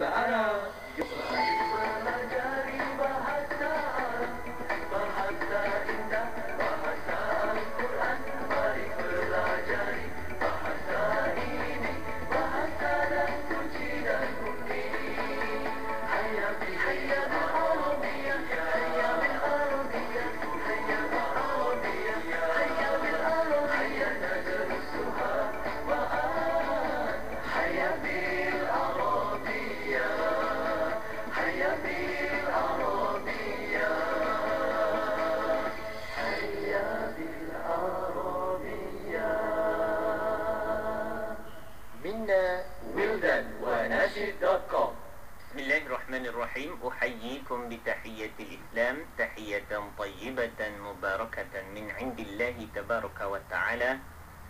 Enggak. أحييكم بتحية الإسلام تحية طيبة مباركة من عند الله تبارك وتعالى.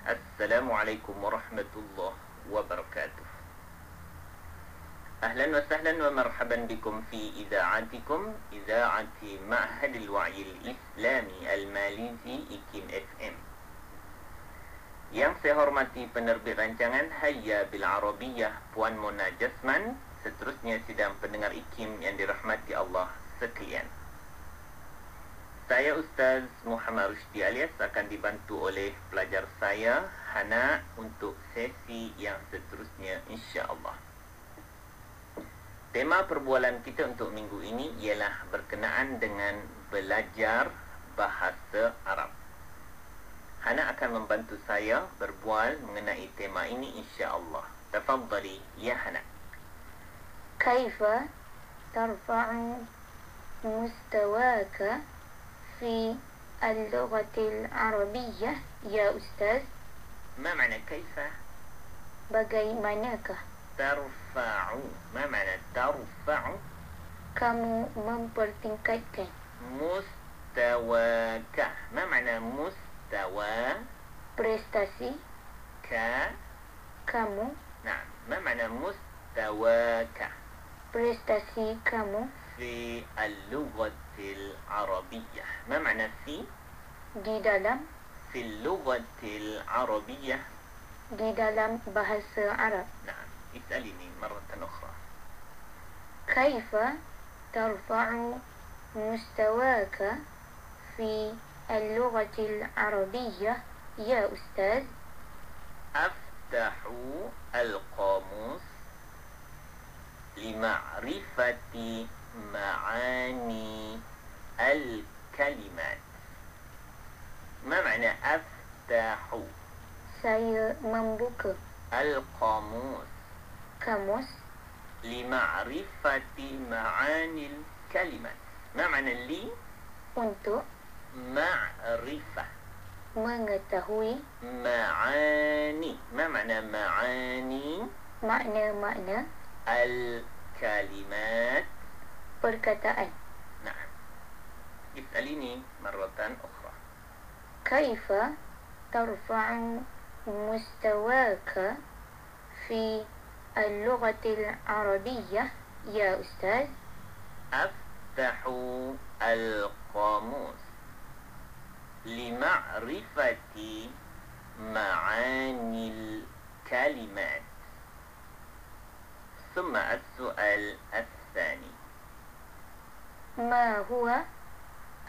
السلام عليكم ورحمة الله وبركاته. أهلا وسهلا ومرحبا بكم في إذاعتكم إذاعة معهد الوعي الإسلامي الماليزي إف إم. Yang saya hormati penerbit rancangan Hayya Bil Arabiyah Puan Mona Jasman. Seterusnya sidang pendengar IKIM yang dirahmati Allah sekalian Saya Ustaz Muhammad Rushdi alias akan dibantu oleh pelajar saya Hana untuk sesi yang seterusnya insya-Allah. Tema perbualan kita untuk minggu ini ialah berkenaan dengan belajar bahasa Arab. Hana akan membantu saya berbual mengenai tema ini insya-Allah. Tafadhali ya Hana. كيف ترفع مستواك في اللغة العربية يا أستاذ؟ ما معنى كيف؟ Bagaimanakah ترفع؟ ما معنى ترفع؟ kamu mempertingkatkan مستواك. ما معنى مستوى؟ prestasi ك؟ kamu, نعم. ما معنى مستواك؟ Prestasi kamu في اللغة العربية. ما معنى في؟ di dalam في اللغة العربية. di dalam bahasa Arab. نعم. اسأليني مرة أخرى. كيف ترفع مستواك في اللغة العربية يا أستاذ؟ أفتح القاموس. لمعرفة معاني الكلمات. ما معنى أفتح Saya membuka. القاموس. kamus لمعرفة معاني الكلمات. ما معنى لي untuk معرفة. mengetahui معاني. ما معنى معاني؟ makna-makna الكلمات perkataan. نعم اسأليني مرة أخرى كيف ترفع مستواك في اللغة العربية يا أستاذ؟ أفتح القاموس لمعرفة معاني الكلمات ثم السؤال الثاني. ما هو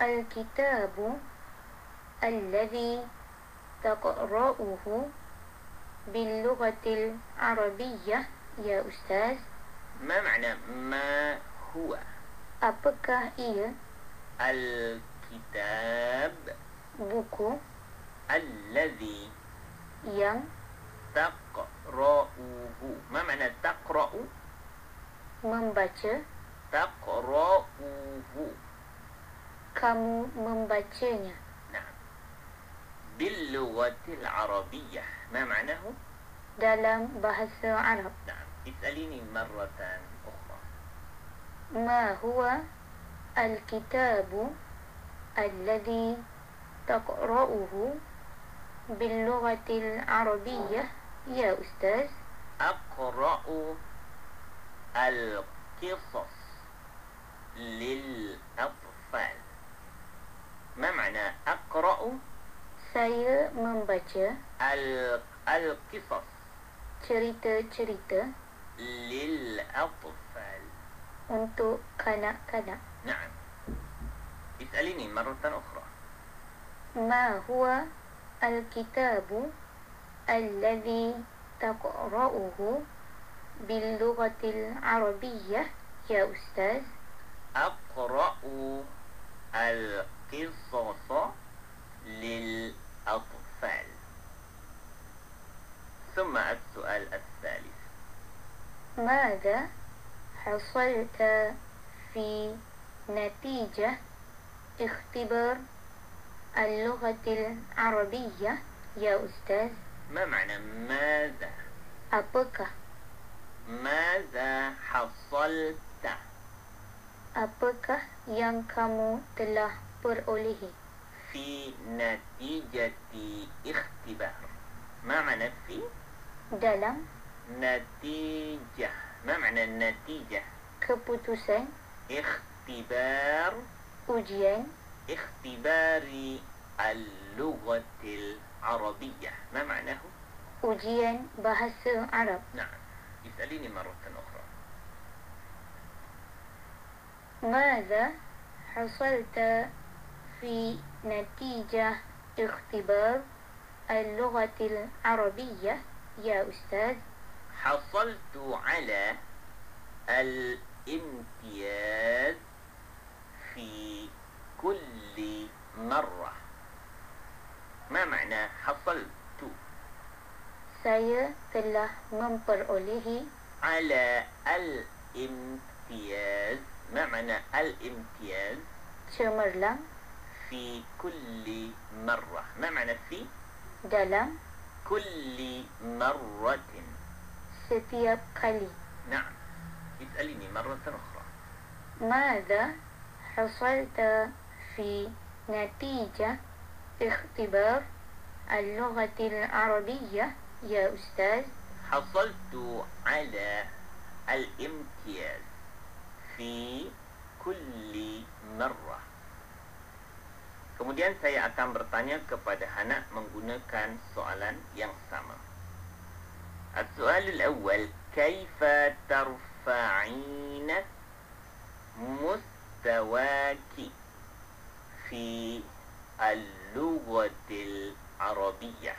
الكتاب الذي تقرأه باللغة العربية يا أستاذ؟ ما معنى ما هو؟ Apakah ia الكتاب buku الذي yang تقرأه. ما معنى تقرأ؟ Membaca, تقرأه kamu membacanya. نعم باللغة العربية ما معناه dalam bahasa Arab? نعم اسأليني مرة أخرى ما هو الكتاب الذي تقرأه باللغة العربية يا أستاذ؟ أقرأ القصص للأطفال. ما معنى أقرأ؟ Saya membaca ال- القصص cerita-cerita للأطفال. untuk kanak-kanak. نعم. اسأليني مرة أخرى. ما هو الكتاب الذي تقرأه؟ باللغة العربية يا أستاذ؟ أقرأ القصص للأطفال ثم السؤال الثالث ماذا حصلت في نتيجة اختبار اللغة العربية يا أستاذ؟ ما معنى ماذا؟ Apakah? ماذا حصلت؟ Apakah yang kamu telah perolehi? في نتيجة اختبار ما معنى في؟ Dalam نتيجة ما معنى النتيجة؟ keputusan اختبار ujian اختبار اللغة العربية ما معناه؟ ujian bahasa Arab. نعم اسأليني مرة أخرى ماذا حصلت في نتيجة اختبار اللغة العربية يا أستاذ؟ حصلت على الامتياز في كل مرة ما معنى حصلت Saya telah memperolehi على الامتياز ما معنى الامتياز cemerlang في كل مرة ما معنى في dalam كل مرة setiap kali. نعم اسأليني مرة أخرى ماذا حصلت في نتيجة اختبار اللغة العربية يا أستاذ؟ حصلت على الامتياز في كل مرة Kemudian saya akan bertanya kepada Hana menggunakan soalan yang sama. السؤال الأول كيف ترفعين مستواك في اللغة العربية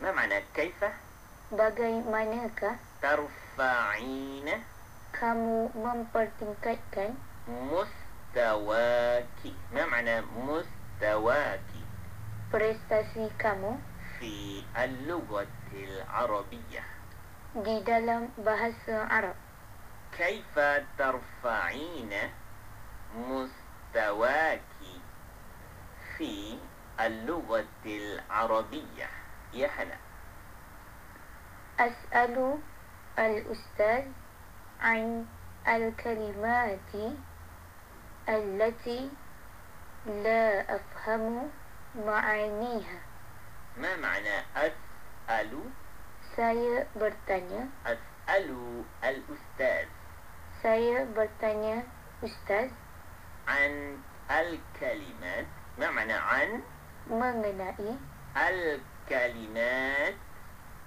ما معنى كيف Bagaimanakah? ترفعين kamu mempertingkatkan. مستواك ما معنى مستواك prestasi kamu? في اللغة العربية di dalam bahasa Arab? كيف ترفعين مستواك في اللغة العربية يا حنا. أسأل الأستاذ عن الكلمات التي لا أفهم معانيها. ما معنى أسأل؟ Saya bertanya أسأل الأستاذ. Saya bertanya Ustaz عن الكلمات ما معنى عن؟ mengenai الكلمات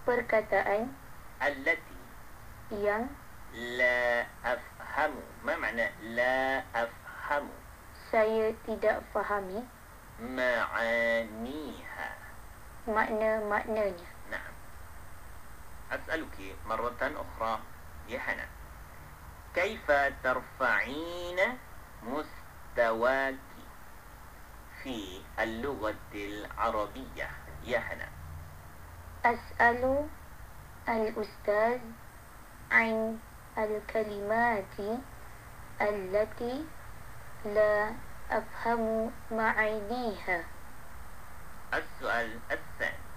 perkataan التي yang لا أفهم. ما معنى لا أفهم؟ saya tidak fahami معانيها. makna-maknanya. نعم. أسألك مرة أخرى يا حنا كيف ترفعين مستواك في اللغة العربية؟ يا حنا أسأل الأستاذ عن الكلمات التي لا أفهم معانيها. السؤال الثاني.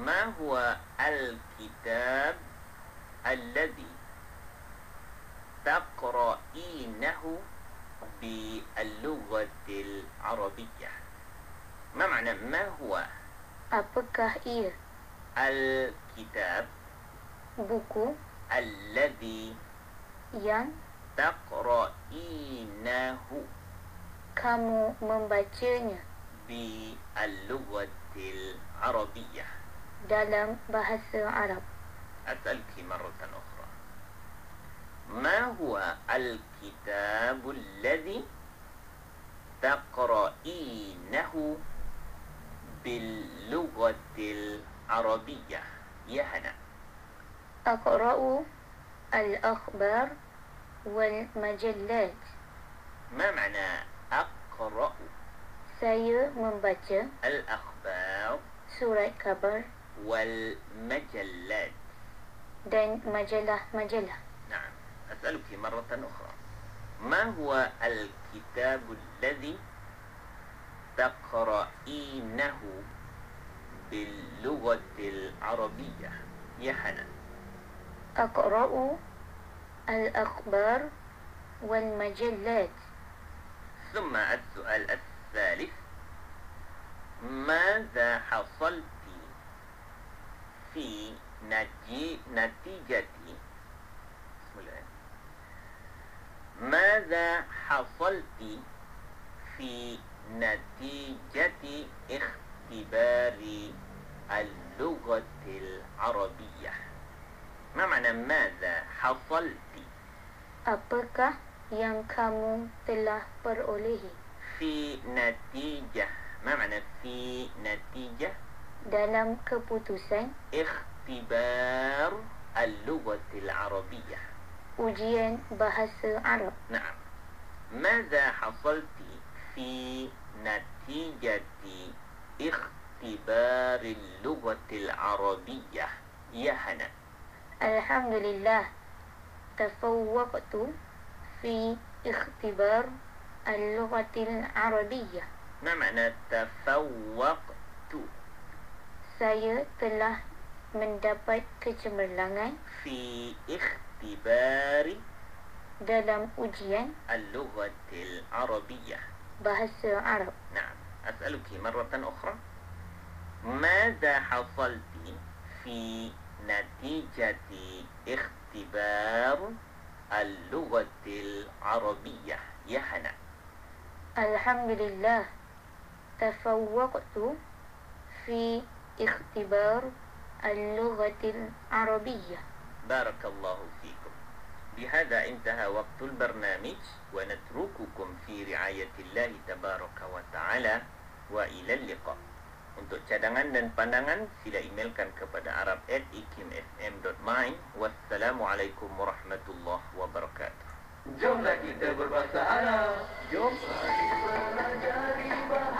ما هو الكتاب الذي تقرأينه باللغة العربية؟ ما معنى ما هو؟ Apakah ia الكتاب. buku الذي yang تقرأينه. kamu membacanya باللغة العربية. dalam bahasa Arab? أسألك مرة أخرى. ما هو الكتاب الذي تقرأينه؟ باللغة العربية يا هنا أقرأ الأخبار والمجلات ما معنى أقرأ Saya membaca الأخبار surat khabar والمجلات dan majalah-majalah. نعم أسألك مرة أخرى ما هو الكتاب الذي تقرأينه باللغة العربية. يا حنان. أقرأ الأخبار والمجلات. ثم السؤال الثالث. ماذا حصلت في نتي- نتيجة ماذا حصلت في نتيجة اختبار اللغة العربية ما معنى ماذا حصلت Apakah yang kamu telah perolehi? في نتيجة ما معنى في نتيجة dalam keputusan? اختبار اللغة العربية ujian bahasa Arab? نعم ماذا حصلت في نتيجة اختبار اللغة العربية. يا هنا. Alhamdulillah, tafawwaqtu fi ikhtibar اللغة العربية. ما معنى تفوقت؟ Saya telah mendapat kecemerlangan في اختبار dalam ujian اللغة العربية. Bahasa Arab. نعم أسألك مرة أخرى. ماذا حصلت في نتيجة اختبار اللغة العربية؟ يا هنا Alhamdulillah, tafawwaqtu fi ikhtibar اللغة العربية. بارك الله فيكم بهذا انتهى وقت البرنامج ونترككم في رعاية الله تبارك وتعالى وإلى اللقاء Untuk cadangan dan pandangan, sila emailkan kepada arab@ikimfm.my. Wassalamualaikum warahmatullahi wabarakatuh. Jomlah kita berbahasa Arab Jom Mari pelajari bahasa